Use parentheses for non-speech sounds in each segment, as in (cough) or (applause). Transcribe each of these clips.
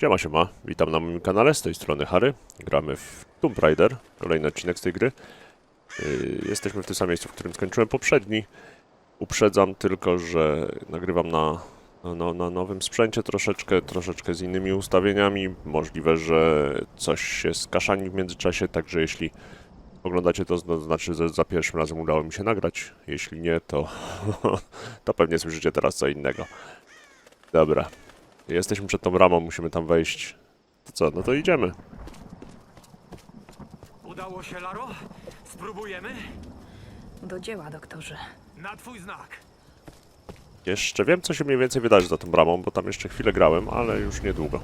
Siema, siema. Witam na moim kanale, z tej strony Harry. Gramy w Tomb Raider, kolejny odcinek z tej gry. Yy, Jesteśmy w tym samym miejscu, w którym skończyłem poprzedni. Uprzedzam tylko, że nagrywam na, na, na, na nowym sprzęcie troszeczkę, troszeczkę z innymi ustawieniami. Możliwe, że coś się skaszani w międzyczasie, także jeśli oglądacie to, to znaczy, że za pierwszym razem udało mi się nagrać. Jeśli nie, to, (laughs) to pewnie słyszycie teraz co innego. Dobra. Jesteśmy przed tą ramą, musimy tam wejść. To co, no to idziemy. Udało się, Laro? Spróbujemy? Do dzieła, doktorze. Na twój znak. Jeszcze wiem, co się mniej więcej wydarzy za tą bramą, bo tam jeszcze chwilę grałem, ale już niedługo.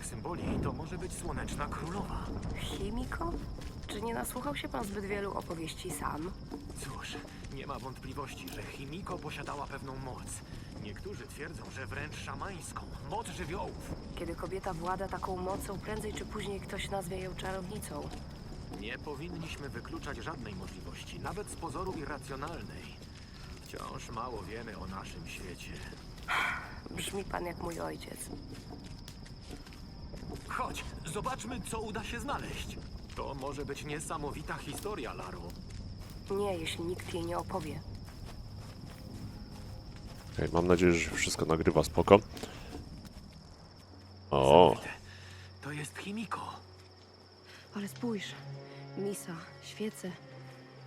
Wiek symboli, to może być słoneczna królowa. Chimiko? Czy nie nasłuchał się pan zbyt wielu opowieści sam? Cóż, nie ma wątpliwości, że Chimiko posiadała pewną moc. Niektórzy twierdzą, że wręcz szamańską. Moc żywiołów. Kiedy kobieta włada taką mocą, prędzej czy później ktoś nazwie ją czarownicą. Nie powinniśmy wykluczać żadnej możliwości, nawet z pozoru irracjonalnej. Wciąż mało wiemy o naszym świecie. Brzmi pan jak mój ojciec. Zobaczmy, co uda się znaleźć. To może być niesamowita historia, Laro. Nie, jeśli nikt jej nie opowie. Okej, mam nadzieję, że się wszystko nagrywa spoko. O. To jest Chimiko. Ale spójrz. Misa, świece.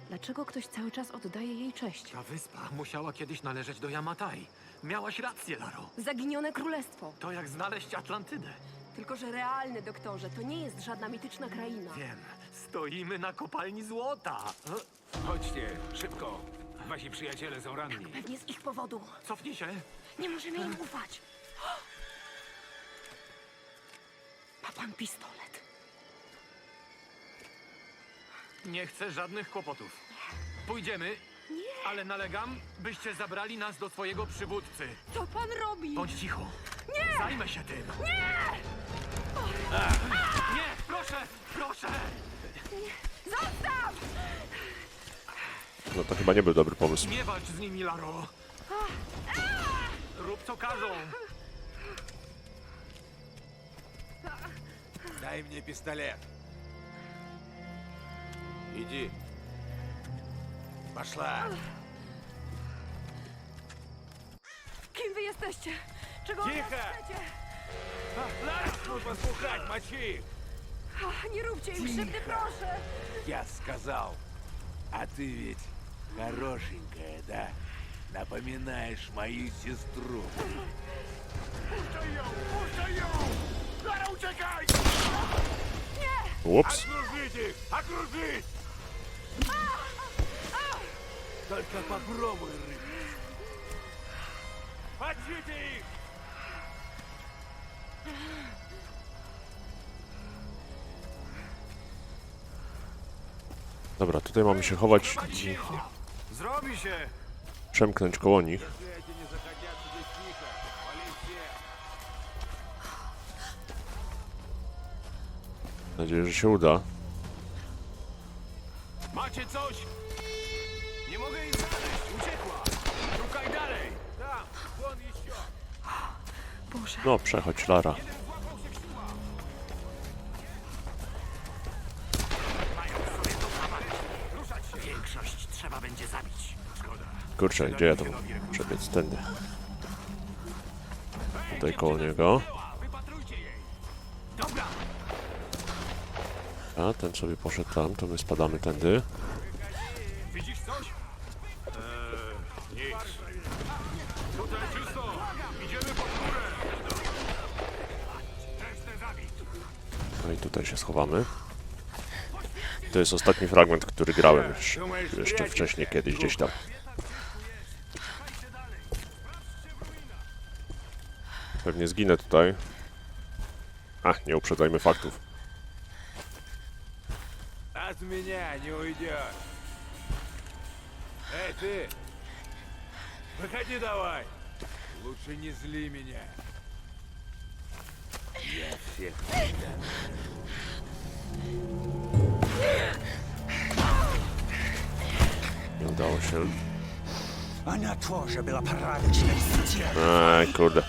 Dlaczego ktoś cały czas oddaje jej cześć? Ta wyspa musiała kiedyś należeć do Yamatai. Miałaś rację, Laro. Zaginione królestwo. To jak znaleźć Atlantydę. Tylko, że realny, doktorze, to nie jest żadna mityczna kraina. Wiem, stoimy na kopalni złota. Chodźcie, szybko. Wasi przyjaciele są ranni. Pewnie z ich powodu. Cofnij się. Nie możemy im ufać. Ma pan pistolet. Nie chcę żadnych kłopotów. Pójdziemy, ale nalegam, byście zabrali nas do swojego przywódcy. Co pan robi? Bądź cicho. Nie! Zajmę się tym. Nie! Nie, proszę, proszę! Zostaw! no to chyba nie był dobry pomysł. Nie walcz z nimi, Laro. Rób co każą. Дай мне пистолет. Иди. Пошла. Kim wy jesteście? Czego od nas Cicho! chcecie? Ну, послухать, мочи. Ach, Nie róbcie im krzywdy, proszę! Я сказал. А ты ведь хорошенькая, да? Напоминаешь мою сестру. Пушай ее! Лара, uciekaj! Ups. Окружить их! Окружить! Только попробуй, рыб. Мочите их! Dobra, tutaj mamy się chować i Cicho. Zrobi się. przemknąć koło nich. Эти не захотят сидеть тихо. Вали всех. Mam nadzieję, że się uda. Macie coś? mogę jej znaleźć! Uciekła! Szukaj dalej! Tam! Błąd i ściąg! Boże. No, przechodź, Lara. Mają sobie to kawaler. Ruszać się! Większość trzeba będzie zabić. Szkoda. Kurczę, gdzie ja tu mam przebiec? Tędy. Tutaj koło niego. A, ten sobie poszedł tam, to my spadamy tędy. i tutaj się schowamy. To jest ostatni fragment, który grałem już, jeszcze wcześniej kiedyś gdzieś tam. Pewnie zginę tutaj. Ach, nie uprzedzajmy faktów. От меня не уйдешь. Эй, ты! Выходи давай! Лучше не зли меня. Я всех Nie udało się. Она тоже была порядочной стервой. Aj, kurde.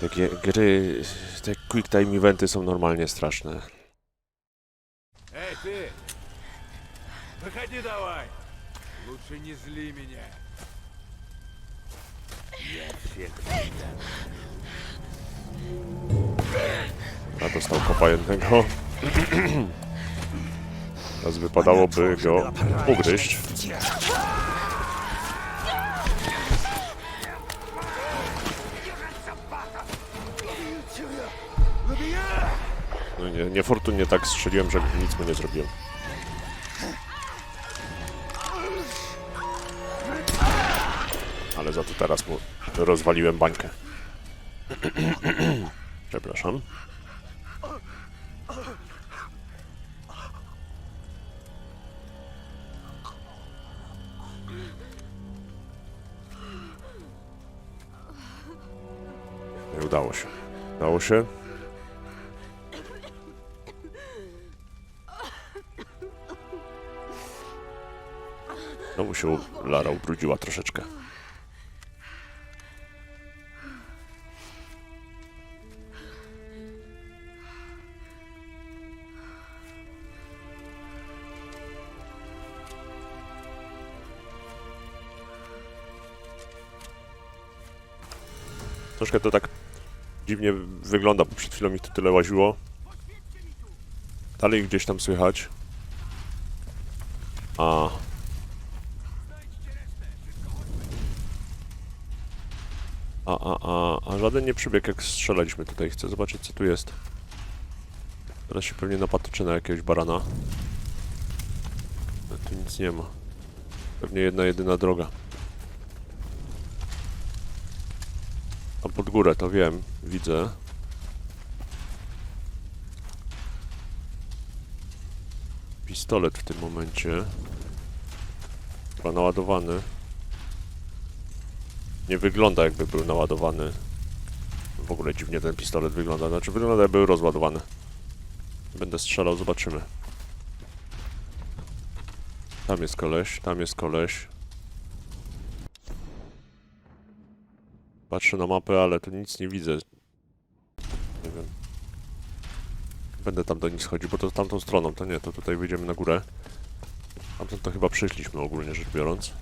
Takie gry, te quick time eventy są normalnie straszne. Эй, ты! Выходи давай! Лучше не зли меня. Я всех A dostał kopa jednego. (clears throat) Teraz wypadałoby go ugryźć. No nie, niefortunnie tak strzeliłem, że nic mu nie zrobiłem. Ale za to teraz mu rozwaliłem bańkę. (clears throat) Przepraszam. Udało się. Udało się. Znowu się Lara ubrudziła troszeczkę. Troszkę to tak dziwnie wygląda, bo przed chwilą mi to tyle łaziło. Dalej gdzieś tam słychać. A, A, a, a, a żaden nie przebiegł jak strzelaliśmy tutaj. Chcę zobaczyć co tu jest. Teraz się pewnie napatoczy na jakiegoś barana. A tu nic nie ma. Pewnie jedna, jedyna droga. Pod górę to wiem, widzę. Pistolet w tym momencie. Chyba naładowany. Nie wygląda jakby był naładowany. W ogóle dziwnie ten pistolet wygląda. Znaczy wygląda jakby był rozładowany. Będę strzelał, zobaczymy. Tam jest koleś, tam jest koleś. Patrzę na mapę, ale tu nic nie widzę. Nie wiem. Będę tam do nich schodził, bo to tamtą stroną, to nie, to tutaj wyjdziemy na górę. Tamtąd to chyba przyszliśmy ogólnie rzecz biorąc.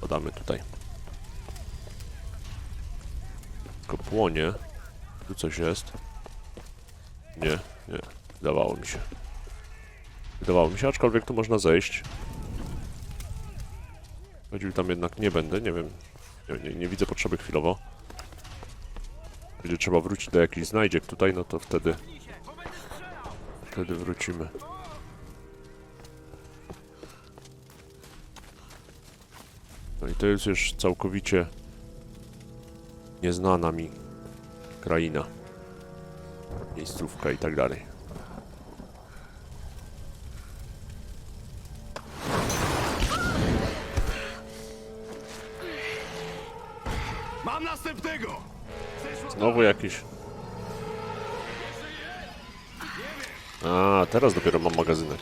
Podamy tutaj. Tylko płonie. Tu coś jest. Nie, nie. Wydawało mi się. Wydawało mi się, aczkolwiek tu można zejść. Chodził tam jednak nie będę, nie wiem. Nie, nie, nie widzę potrzeby chwilowo. Będzie trzeba wrócić do jakichś znajdziek tutaj, no to wtedy... Wtedy wrócimy. No i to jest już całkowicie nieznana mi kraina, miejscówka i tak dalej. Znowu jakiś... A, teraz dopiero mam magazynek.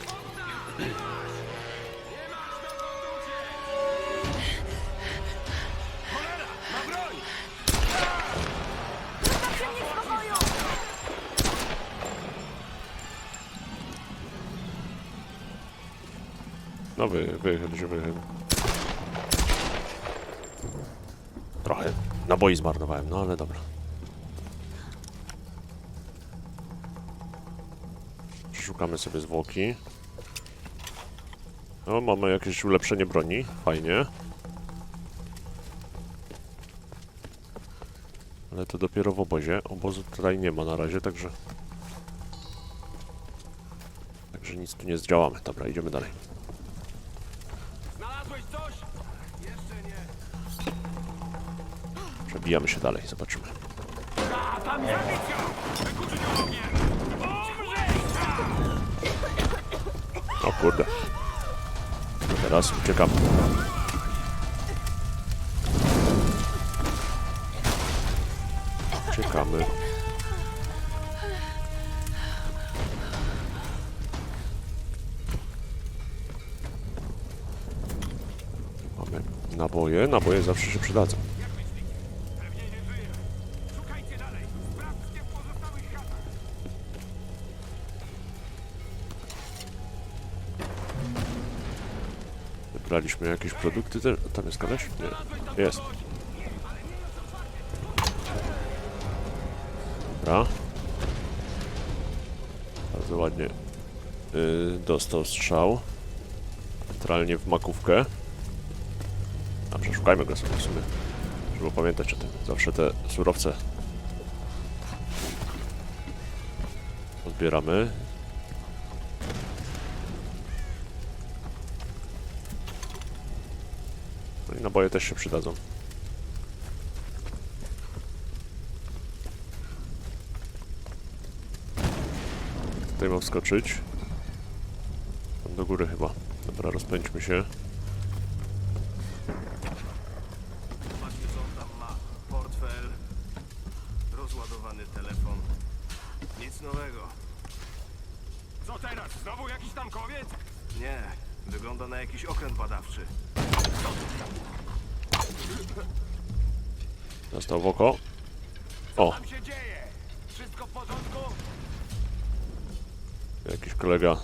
No wy, wychyl się, wychyl. Trochę naboi zmarnowałem, no ale dobra. Szukamy sobie zwłoki. No, mamy jakieś ulepszenie broni. Fajnie. Ale to dopiero w obozie. Obozu tutaj nie ma na razie, także... Także nic tu nie zdziałamy. Dobra, idziemy dalej. Znalazłeś coś? Jeszcze nie. Przebijamy się dalej, zobaczymy. A, tam zabicia! Wykuczyć ognie! O kurde. No teraz uciekam. Uciekamy. Mamy naboje. Naboje zawsze się przydadzą. Wybraliśmy jakieś produkty. Tam jest koleś? Nie. Jest. Dobra. Bardzo ładnie yy, dostał strzał. Centralnie w makówkę. A przeszukajmy go sobie w sumie. Żeby pamiętać o tym. Zawsze te surowce odbieramy. I naboje też się przydadzą. Tutaj mam wskoczyć. Tam do góry chyba. Dobra, rozpędźmy się. Zobaczcie, co on tam ma. Portfel, rozładowany telefon. Nic nowego. Co teraz? Znowu jakiś tankowiec? Nie, wygląda na jakiś okręt badawczy. Dostał w oko. O, Tam się dzieje! Wszystko w porządku? Jakiś kolega.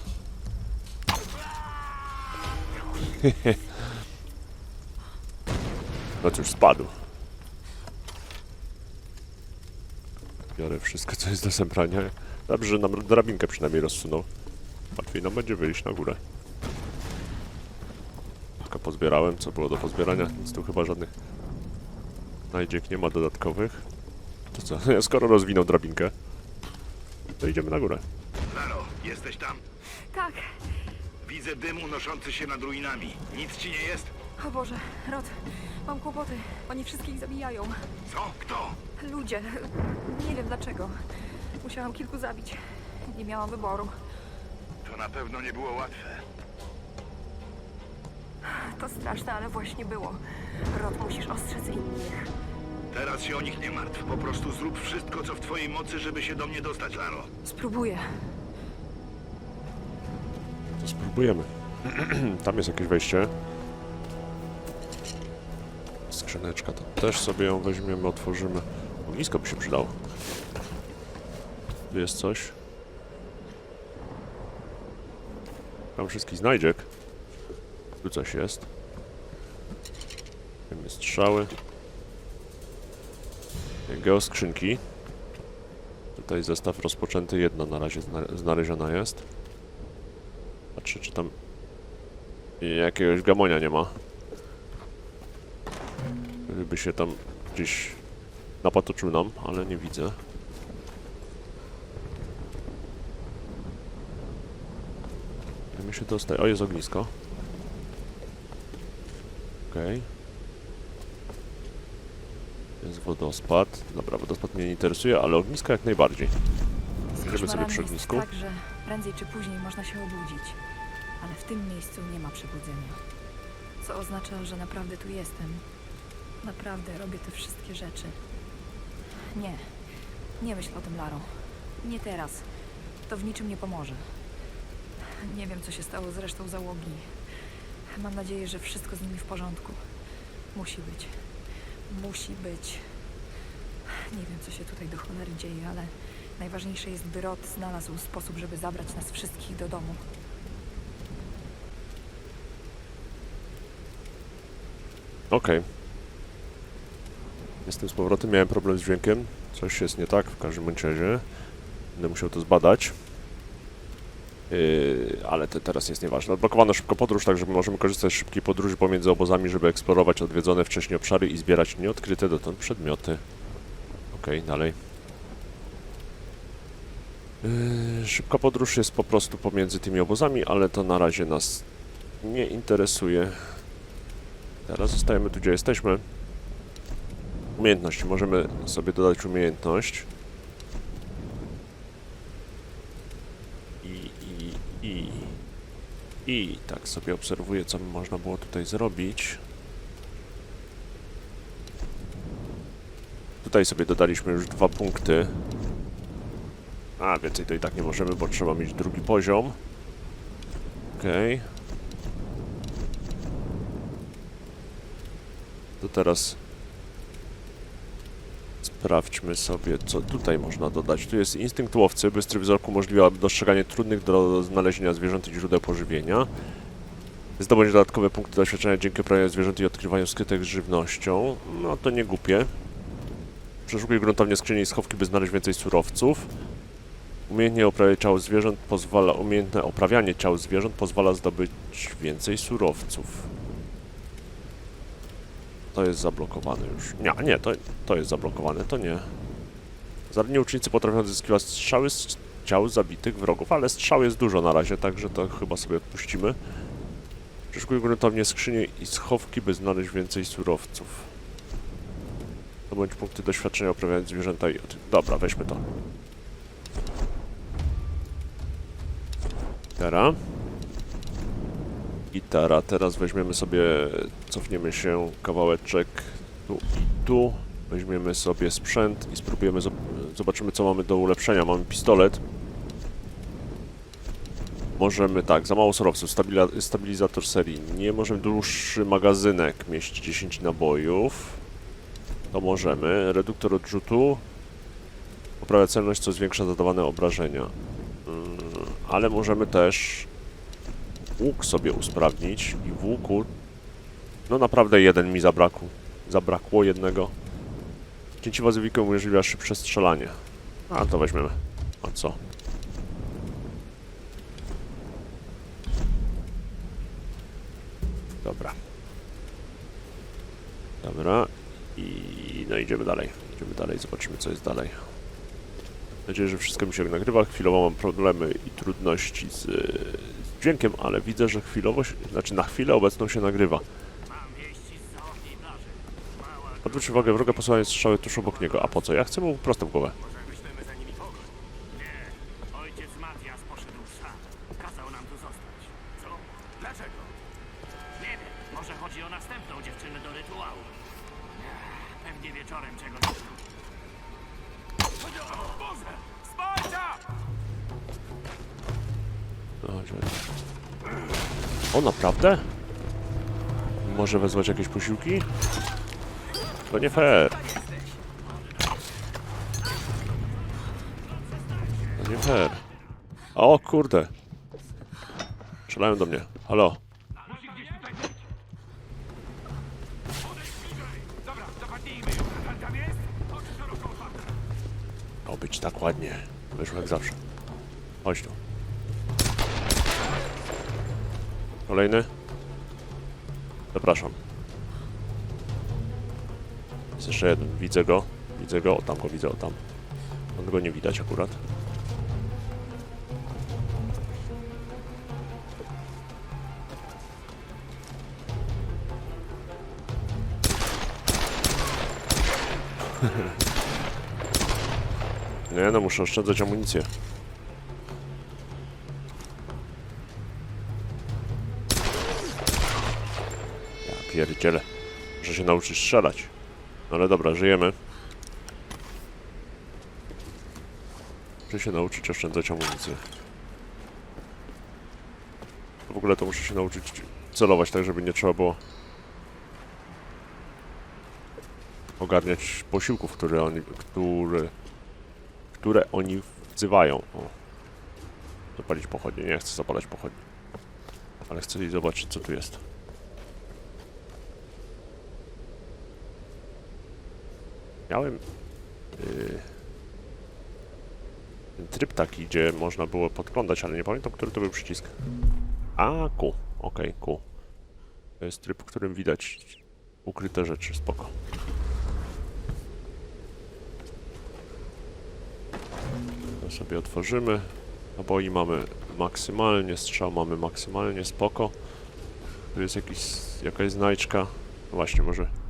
(laughs) No cóż, spadł. Biorę wszystko, co jest do zebrania. Dobrze, że nam drabinkę przynajmniej rozsunął. Łatwiej nam będzie wyjść na górę. Tylko pozbierałem, co było do pozbierania, więc tu chyba żadnych znajdziek nie ma dodatkowych. To co, (laughs) skoro rozwinął drabinkę, to idziemy na górę. Jesteś tam? Tak. Widzę dym unoszący się nad ruinami. Nic ci nie jest? O Boże, Rod, mam kłopoty. Oni wszystkich zabijają. Co? Kto? Ludzie. Nie wiem dlaczego. Musiałam kilku zabić. Nie miałam wyboru. To na pewno nie było łatwe. To straszne, ale właśnie było. Rod, musisz ostrzec innych. Teraz się o nich nie martw. Po prostu zrób wszystko, co w twojej mocy, żeby się do mnie dostać, Laro. Spróbuję. To spróbujemy. (clears throat) Tam jest jakieś wejście. Skrzyneczka, to też sobie ją weźmiemy, otworzymy. Ognisko by się przydało. Tu jest coś. Tam wszystkich znajdziek. Tu coś jest. Wiemy strzały. Geoskrzynki. Tutaj zestaw rozpoczęty, jedna na razie zna- znaleziona jest. Patrzę, czy tam jakiegoś gamonia nie ma. Żeby się tam gdzieś napatoczył nam, ale nie widzę. Jak mi się dostaje? O, jest ognisko. Okej. Jest wodospad. Dobra, wodospad mnie nie interesuje, ale ognisko jak najbardziej. Z Możemy sobie przy ognisku. tak, że prędzej czy później można się obudzić. Ale w tym miejscu nie ma przebudzenia. Co oznacza, że naprawdę tu jestem. Naprawdę robię te wszystkie rzeczy. Nie. Nie myśl o tym, Laro. Nie teraz. To w niczym nie pomoże. Nie wiem, co się stało z resztą załogi. Mam nadzieję, że wszystko z nimi w porządku. Musi być. Musi być. Nie wiem, co się tutaj do cholery dzieje, ale Najważniejsze jest, by Rod znalazł sposób, żeby zabrać nas wszystkich do domu. Okej. Jestem z powrotem, miałem problem z dźwiękiem. Coś jest nie tak, w każdym razie. Będę musiał to zbadać. Yy, ale to teraz jest nieważne. Odblokowano szybko podróż, tak że możemy korzystać z szybkiej podróży pomiędzy obozami, żeby eksplorować odwiedzone wcześniej obszary i zbierać nieodkryte dotąd przedmioty. Okej, dalej. Yy, szybka podróż jest po prostu pomiędzy tymi obozami, ale to na razie nas nie interesuje. Teraz zostajemy tu, gdzie jesteśmy. Umiejętności. Możemy sobie dodać umiejętność. I, i, i, i tak sobie obserwuję, co można było tutaj zrobić. Tu tutaj sobie dodaliśmy już dwa punkty. A, więcej to i tak nie możemy, bo trzeba mieć drugi poziom. Okej. To teraz sprawdźmy sobie, co tutaj można dodać. Tu jest instynkt łowcy. Bystry wzrok umożliwia dostrzeganie trudnych do znalezienia zwierząt i źródeł pożywienia. Zdobądź dodatkowe punkty doświadczenia dzięki uprawianiu zwierząt i odkrywaniu skrytek z żywnością. No to nie głupie. Przeszukuj gruntownie skrzynie i schowki, by znaleźć więcej surowców. Umiejętnie oprawiać ciało zwierząt pozwala, umiejętne oprawianie ciał zwierząt pozwala zdobyć więcej surowców. To jest zablokowane już. Nie, nie, to, to jest zablokowane, to nie. Zaradni ucznicy potrafią odzyskiwać strzały z ciał zabitych wrogów, ale strzał jest dużo na razie, także to chyba sobie odpuścimy. Przeszukuj gruntownie skrzynie i schowki, by znaleźć więcej surowców. Zdobądź punkty doświadczenia oprawiając zwierzęta i... Dobra, weźmy to. Gitara. Gitara. Teraz weźmiemy sobie, cofniemy się kawałeczek tu i tu. Weźmiemy sobie sprzęt i spróbujemy, zob- zobaczymy co mamy do ulepszenia. Mamy pistolet. Możemy, tak, za mało surowców, stabilizator serii. Nie możemy, dłuższy magazynek, mieści 10 nabojów. To możemy. Reduktor odrzutu. Poprawia celność, co zwiększa zadawane obrażenia. Mm, ale możemy też łuk sobie usprawnić i w łuku no naprawdę jeden mi zabrakł. Zabrakło jednego. Cięcie bazyliką umożliwia szybsze strzelanie. A to weźmiemy. A co? Dobra. Dobra. I no idziemy dalej. Idziemy dalej, zobaczymy co jest dalej. Mam nadzieję, że wszystko mi się nagrywa. Chwilowo mam problemy i trudności z dźwiękiem, ale widzę, że chwilowo, się, znaczy na chwilę obecną się nagrywa. Odwróć uwagę wroga posłając strzały tuż obok niego. A po co? Ja chcę mu prosto w głowę. Może wyślemy o. O. O, naprawdę? Może wezwać jakieś posiłki? To nie fair. To nie fair. O kurde. Strzelają do mnie. Halo. Miało być tak ładnie. Wyszło jak zawsze. Chodź tu. Kolejny. Zapraszam. Jest jeszcze jeden. Widzę go. Widzę go. O, tam go widzę. O, tam. On go nie widać akurat. (laughs) Nie no, muszę oszczędzać amunicję. Ja pierdzielę. Muszę się nauczyć strzelać. No ale dobra, żyjemy. Muszę się nauczyć oszczędzać amunicję. W ogóle to muszę się nauczyć celować tak, żeby nie trzeba było ogarniać posiłków, które oni, które, które oni wzywają. O. Zapalić pochodnie. Nie chcę zapalać pochodni. Ale chcę zobaczyć, co tu jest. Miałem yy, tryb taki, gdzie można było podglądać, ale nie pamiętam, który to był przycisk. A, Q. Okej, Q. To jest tryb, w którym widać ukryte rzeczy. Spoko. To sobie otworzymy. Naboi mamy maksymalnie, strzał mamy maksymalnie, spoko. Tu jest jakiś, jakaś znajdźka. Właśnie, może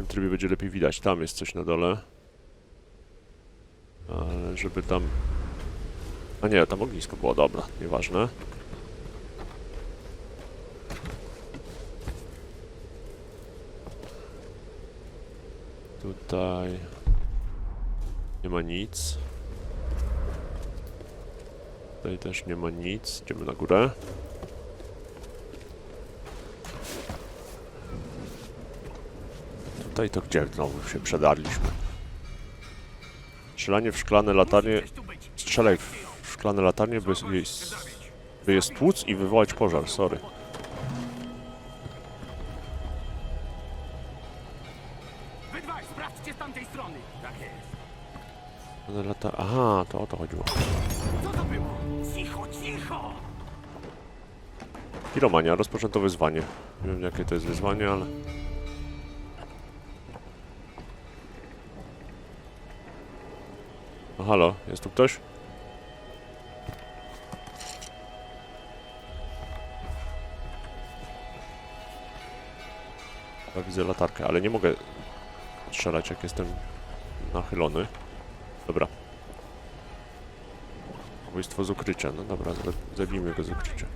tym trybie będzie lepiej widać. Tam jest coś na dole. Ale żeby tam... A nie, tam ognisko było, dobra, nieważne. Tutaj... Nie ma nic. Tutaj też nie ma nic. Idziemy na górę. Tutaj to gdzie znowu się przedarliśmy? Strzelanie w szklane latarnie. Strzelaj w szklane latarnie, by je, by je stłuc i wywołać pożar. Sorry. Wy dwaj, sprawdźcie z tamtej strony. Tak Lata... Aha, to o to chodziło. Co to było? Cicho, cicho! Piromania, rozpoczęto wyzwanie. Nie wiem jakie to jest wyzwanie, ale... halo, jest tu ktoś? Ja widzę latarkę, ale nie mogę strzelać jak jestem nachylony. Dobra. Zabójstwo z ukrycia. No dobra, za- zabijmy go z ukrycia.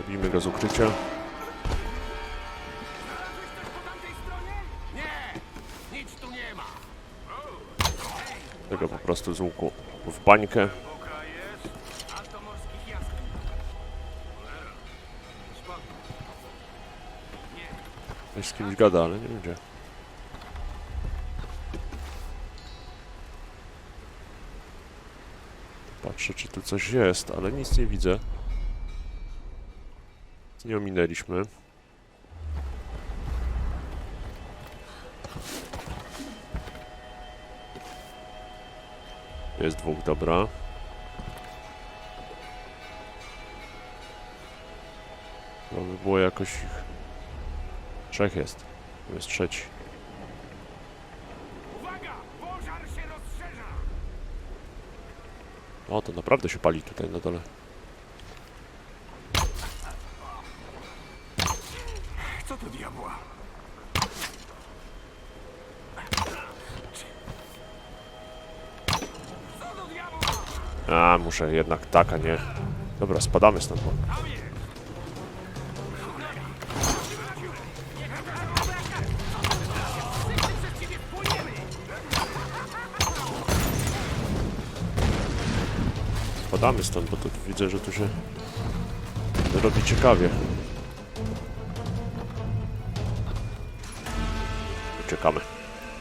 Zabijmy go z ukrycia. Prostu z łuku w bańkę. Ktoś z kimś gada, ale nie gdzie. Patrzę, czy tu coś jest, ale nic nie widzę. Nie ominęliśmy. Jest dwóch, dobra. To by było jakoś ich... Trzech jest. To jest trzeci. Uwaga! Pożar się rozszerza! O, to naprawdę się pali tutaj na dole. Co to diabła? Co do diabła? A, muszę jednak tak, a nie. Dobra, spadamy stąd. Bo... Spadamy stąd, bo tu widzę, że tu się robi ciekawie. Uciekamy.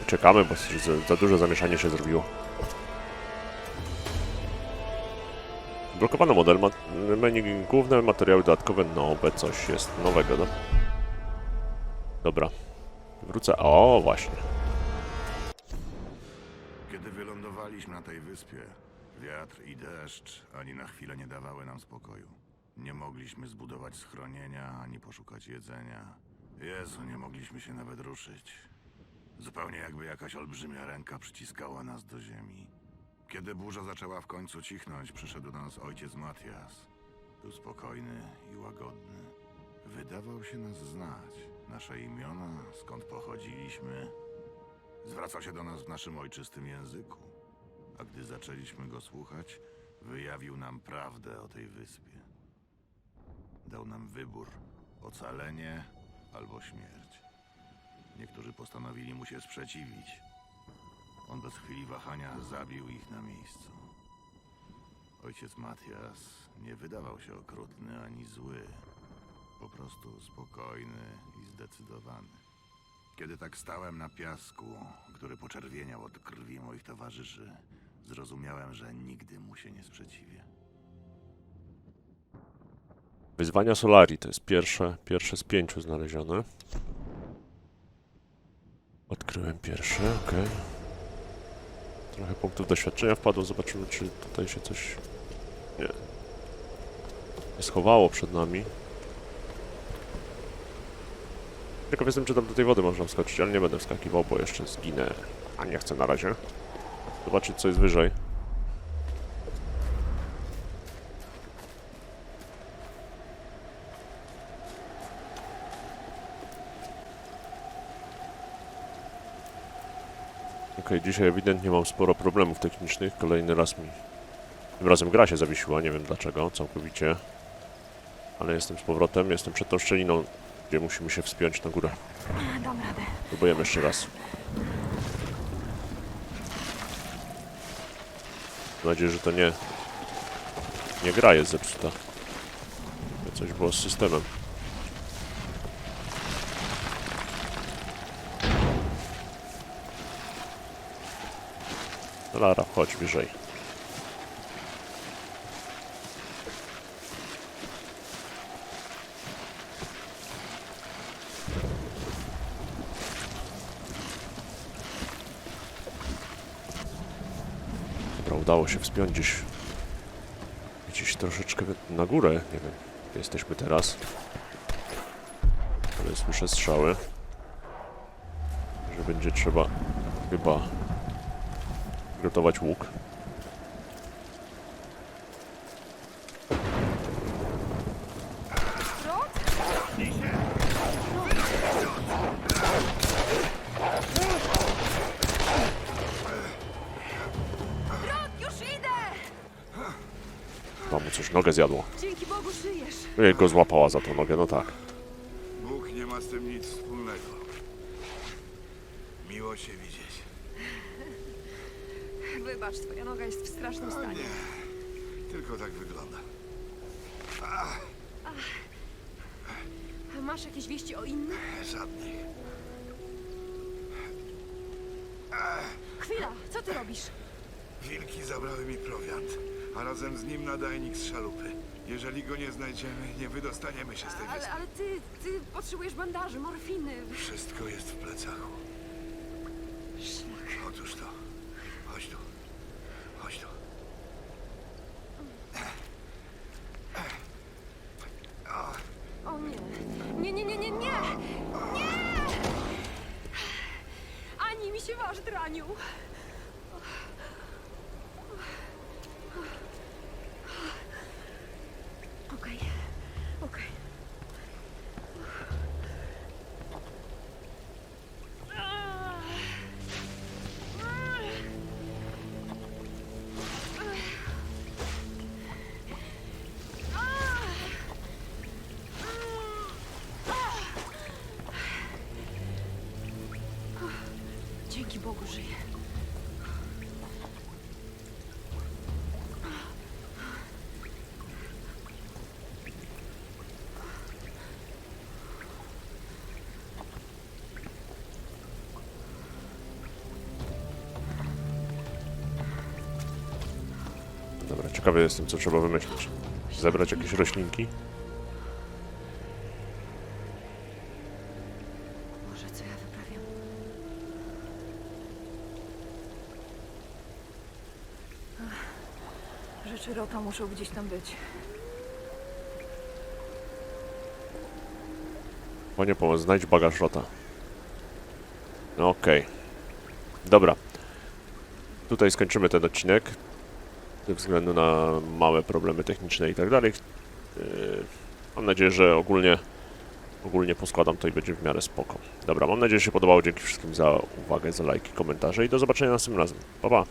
Uciekamy, bo za, za duże zamieszanie się zrobiło. Blokowano model, ma menu główne, materiały dodatkowe, nowe, coś jest nowego, no. Dobra. Wrócę, o właśnie. Kiedy wylądowaliśmy na tej wyspie, wiatr i deszcz ani na chwilę nie dawały nam spokoju. Nie mogliśmy zbudować schronienia ani poszukać jedzenia. Jezu, nie mogliśmy się nawet ruszyć. Zupełnie jakby jakaś olbrzymia ręka przyciskała nas do ziemi. Kiedy burza zaczęła w końcu cichnąć, przyszedł do nas ojciec Matias. Był spokojny i łagodny. Wydawał się nas znać. Nasze imiona, skąd pochodziliśmy, Zwracał się do nas w naszym ojczystym języku. A gdy zaczęliśmy go słuchać, wyjawił nam prawdę o tej wyspie. Dał nam wybór: ocalenie albo śmierć. Niektórzy postanowili mu się sprzeciwić. On bez chwili wahania zabił ich na miejscu. Ojciec Matias nie wydawał się okrutny ani zły. Po prostu spokojny i zdecydowany. Kiedy tak stałem na piasku, który poczerwieniał od krwi moich towarzyszy, zrozumiałem, że nigdy mu się nie sprzeciwię. Wyzwania Solari to jest pierwsze, pierwsze z pięciu znalezione. Odkryłem pierwsze, okej. Trochę punktów doświadczenia wpadło, zobaczymy czy tutaj się coś nie, nie schowało przed nami. Ciekaw jestem, czy tam do tej wody można wskoczyć, ale nie będę wskakiwał, bo jeszcze zginę. A nie chcę na razie. Zobaczyć, co jest wyżej. dzisiaj ewidentnie mam sporo problemów technicznych. Kolejny raz mi... Tym razem gra się zawiesiła, nie wiem dlaczego, całkowicie. Ale jestem z powrotem, jestem przed tą szczeliną, gdzie musimy się wspiąć na górę. Próbujemy jeszcze raz. Mam nadzieję, że to nie... Nie gra jest zepsuta. Coś było z systemem. Lara, chodź wyżej. Dobra, udało się wspiąć gdzieś, gdzieś troszeczkę na górę. Nie wiem, gdzie jesteśmy teraz. Ale słyszę strzały. Że będzie trzeba chyba gotować łuk. Tam mu coś nogę zjadło. Dzięki Bogu żyjesz. Go złapała za tą nogę, no tak. Bóg nie ma z tym nic wspólnego. Miło się widzieć. Wybacz, twoja noga jest w strasznym stanie. Tylko tak wygląda. A masz jakieś wieści o innych? Żadnych. Chwila, co ty robisz? Wilki zabrały mi prowiant, a razem z nim nadajnik z szalupy. Jeżeli go nie znajdziemy, nie wydostaniemy się z tej Ale, wyspy. ale ty, ty potrzebujesz bandaży, morfiny. Wszystko jest w plecaku. Otóż to. Chodź tu. Chodź tu. O nie. Nie, nie, nie, nie, nie! Nie! Ani mi się ciekawy jestem, co trzeba wymyślić. Zebrać jakieś roślinki? Może co ja wyprawiam? Rzeczy Rota muszą gdzieś tam być. Panie pomoc, znajdź bagaż Rota. No okej. Dobra. Tutaj skończymy ten odcinek. Ze względu na małe problemy techniczne i tak dalej. Yy, Mam nadzieję, że ogólnie ogólnie poskładam to i będzie w miarę spoko. Dobra, mam nadzieję, że się podobało. Dzięki wszystkim za uwagę, za lajki, komentarze i do zobaczenia następnym razem. Pa, pa!